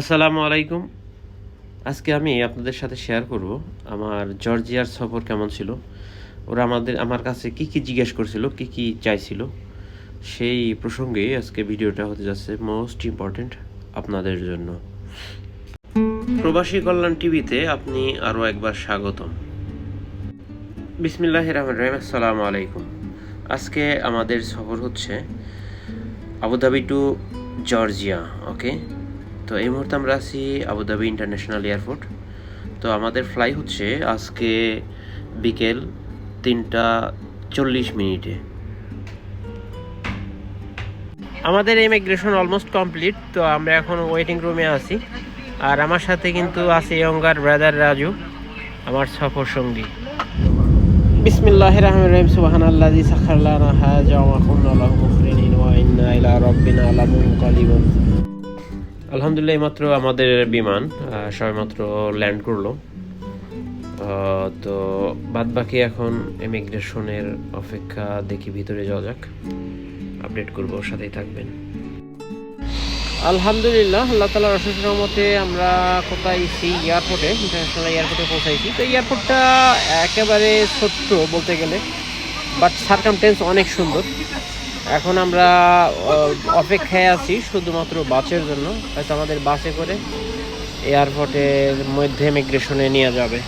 আসসালামু আলাইকুম। আজকে আমি আপনাদের সাথে শেয়ার করব আমার জর্জিয়ার সফর কেমন ছিল। ওরা আমাদের, আমার কাছে কি কি জিজ্ঞেস করছিল, কি কি চাইছিল, সেই প্রসঙ্গে আজকে ভিডিওটা হতে যাচ্ছে মোস্ট ইম্পর্ট্যান্ট আপনাদের জন্য। প্রবাসী কল্যাণ টিভিতে আপনি আরও একবার স্বাগতম। বিসমিল্লাহ রহমান রহিম, আসসালামু আলাইকুম। আজকে আমাদের সফর হচ্ছে আবুধাবি টু জর্জিয়া ওকে তো এই মুহূর্তে আমরা আছি আবুধাবি ইন্টারন্যাশনাল এয়ারপোর্ট তো আমাদের ফ্লাই হচ্ছে আজকে বিকেল তিনটা চল্লিশ মিনিটে। আমাদের ইমিগ্রেশন অলমোস্ট কমপ্লিট তো আমরা এখন ওয়েটিং রুমে আছি। আর আমার সাথে কিন্তু আছে ইয়ঙ্গার ব্রাদার রাজু, আমার সফর সঙ্গী। বিসমিল্লাহ রহমান রহিম সুবাহান আল্লাহ সাখার লানা হাজা ওয়া কুন্না লাহু মুকরিনিন ওয়া ইন্না ইলা রাব্বিনা লামুনকালিবুন। আলহামদুলিল্লাহ এইমাত্র আমাদের বিমান সবেমাত্র ল্যান্ড করল। তো বাদ বাকি এখন ইমিগ্রেশনের অপেক্ষা দেখি ভিতরে যাওয়া যাক। আপডেট করব সাথেই থাকবেন। আলহামদুলিল্লাহ, আল্লাহ তালার অশেষ রহমতে আমরা কোথায় সেই এয়ারপোর্টে, ইন্টারন্যাশনাল এয়ারপোর্টে পৌঁছাইছি। তো এয়ারপোর্টটা একেবারে ছোট্ট বলতে গেলে, বাট সার্কামটেন্স অনেক সুন্দর। এখন আমরা অপেক্ষায় আছি শুধুমাত্র বাসের জন্য। হয়তো আমাদের বাসে করে এয়ারপোর্টের মধ্যে ইমিগ্রেশনে নিয়ে যাবে।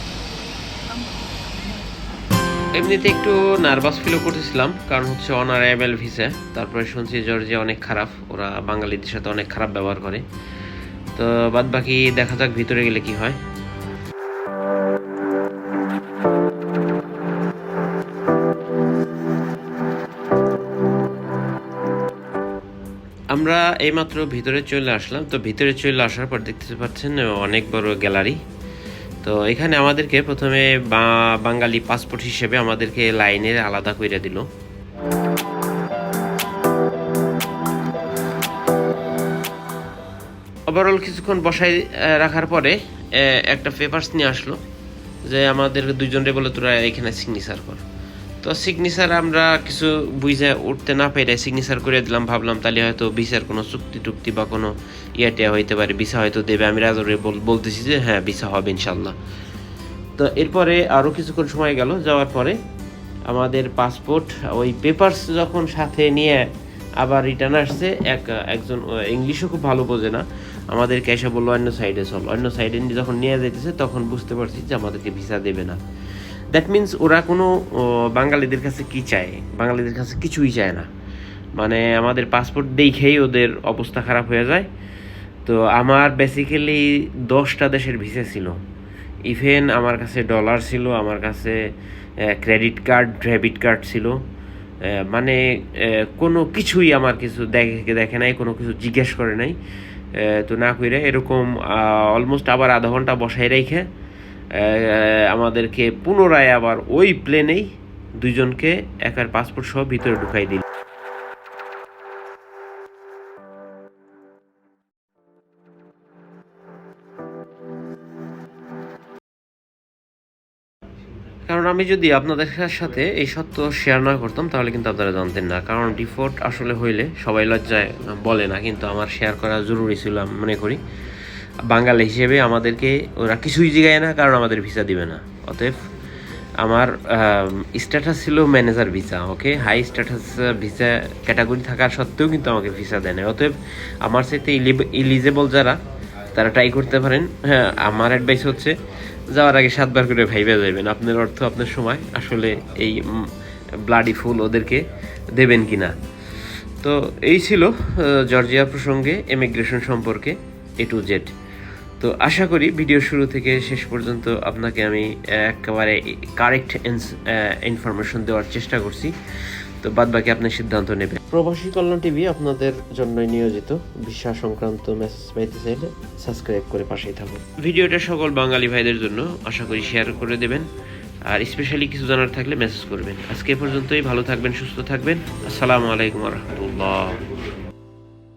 এমনিতে একটু নার্ভাস ফিলও করতেছিলাম, কারণ হচ্ছে অনারাইভেল ভিসা তারপরে শুনছি জর্জিয়া অনেক খারাপ, ওরা বাঙালিদের সাথে অনেক খারাপ ব্যবহার করে। তো বাদ বাকি দেখা যাক ভিতরে গেলে কি হয়। আমরা এইমাত্র ভিতরে চলে আসলাম। তো ভিতরে চলে আসার পর দেখতে পাচ্ছেন অনেক বড় গ্যালারি। তো এখানে আমাদেরকে প্রথমে বাঙালি পাসপোর্ট হিসেবে আমাদেরকে লাইনের আলাদা করে দিল। ওভারঅল কিছুক্ষণ বসাই রাখার পরে একটা পেপারস নিয়ে আসলো যে আমাদের দুইজনরে বলে তোরা এখানে সিগনেচার কর। তো সিগনেচার আমরা কিছু বুঝে উঠতে না পেরে সিগনেচার করে দিলাম, ভাবলাম তাহলে হয়তো ভিসার কোনো চুক্তি টুক্তি বা কোনো ইয়েটে হইতে পারে, ভিসা হয়তো দেবে। আমি রাজরে বলতেছি যে হ্যাঁ ভিসা হবে ইনশাল্লাহ। তো এরপরে আরও কিছুক্ষণ সময় গেল, যাওয়ার পরে আমাদের পাসপোর্ট ওই পেপারস যখন সাথে নিয়ে আবার রিটার্ন আসছে, এক, একজন ইংলিশও খুব ভালো বোঝে না। আমাদের ক্যাশে বলল, অন্য সাইডে চল। অন্য সাইডে যখন নিয়ে যেতেছে তখন বুঝতে পারছি যে আমাদেরকে ভিসা দেবে না। দ্যাট মিন্স ওরা কোনো বাঙালিদের কাছে কি চায়? বাঙালিদের কাছে কিছুই চায় না। মানে আমাদের পাসপোর্ট দেখেই ওদের অবস্থা খারাপ হয়ে যায়। তো আমার বেসিক্যালি দশটা দেশের ভিসা ছিল। ইভেন আমার কাছে ডলার ছিল, আমার কাছে ক্রেডিট কার্ড ডেবিট কার্ড ছিল। মানে কোনো কিছুই আমার কিছু দেখে দেখে নাই, কোনো কিছু জিজ্ঞেস করে নাই। তো না কইরে এরকম অলমোস্ট আবার আধা ঘণ্টা বসাই রেখে আমাদেরকে পুনরায় আবার ওই প্লেনেই দুইজনকে একার পাসপোর্ট সহ ভিতরে ঢুকাই দিল। কারণ আমি যদি আপনাদের সাথে এই সত্য শেয়ার না করতাম, তাহলে কিন্তু আপনারা জানতেন না। কারণ ডিফল্ট আসলে হইলে সবাই লজ্জায় বলে না, কিন্তু আমার শেয়ার করা জরুরি ছিল, আমি মনে করি। বাঙালি হিসেবে আমাদেরকে ওরা কিছুই জিগায় না, কারণ আমাদের ভিসা দিবে না। অতএব আমার স্ট্যাটাস ছিল manager visa okay high status visa category থাকার সত্ত্বেও কিন্তু আমাকে ভিসা দেয় না অতএব আমার সাথে ইলিজেবল যারা, তারা ট্রাই করতে পারেন। হ্যাঁ আমার অ্যাডভাইস হচ্ছে, যাওয়ার আগে সাতবার করে ভাইবে যাবেন আপনার অর্থ, আপনার সময়, আসলে এই ব্লাডি ফুল ওদেরকে দেবেন কি না তো এই ছিল জর্জিয়া প্রসঙ্গে ইমিগ্রেশন সম্পর্কে এ টু জেড তো আশা করি ভিডিও শুরু থেকে শেষ পর্যন্ত আপনাকে আমি একেবারে কারেক্ট ইনফরমেশন দেওয়ার চেষ্টা করছি। তো বাদ বাকি আপনি সিদ্ধান্ত নেবেন। প্রবাসী কল্যাণ টিভি আপনাদের জন্যই নিয়োজিত। বিশ্বাস সংক্রান্ত মেসেজ পাইতে চাইলে সাবস্ক্রাইব করে পাশেই থাকুন। ভিডিওটা সকল বাঙালি ভাইদের জন্য আশা করি শেয়ার করে দেবেন। আর স্পেশালি কিছু জানার থাকলে মেসেজ করবেন। আজকে এ পর্যন্তই। ভালো থাকবেন সুস্থ থাকবেন। আসসালামু আলাইকুম রহমতুল্লাহ।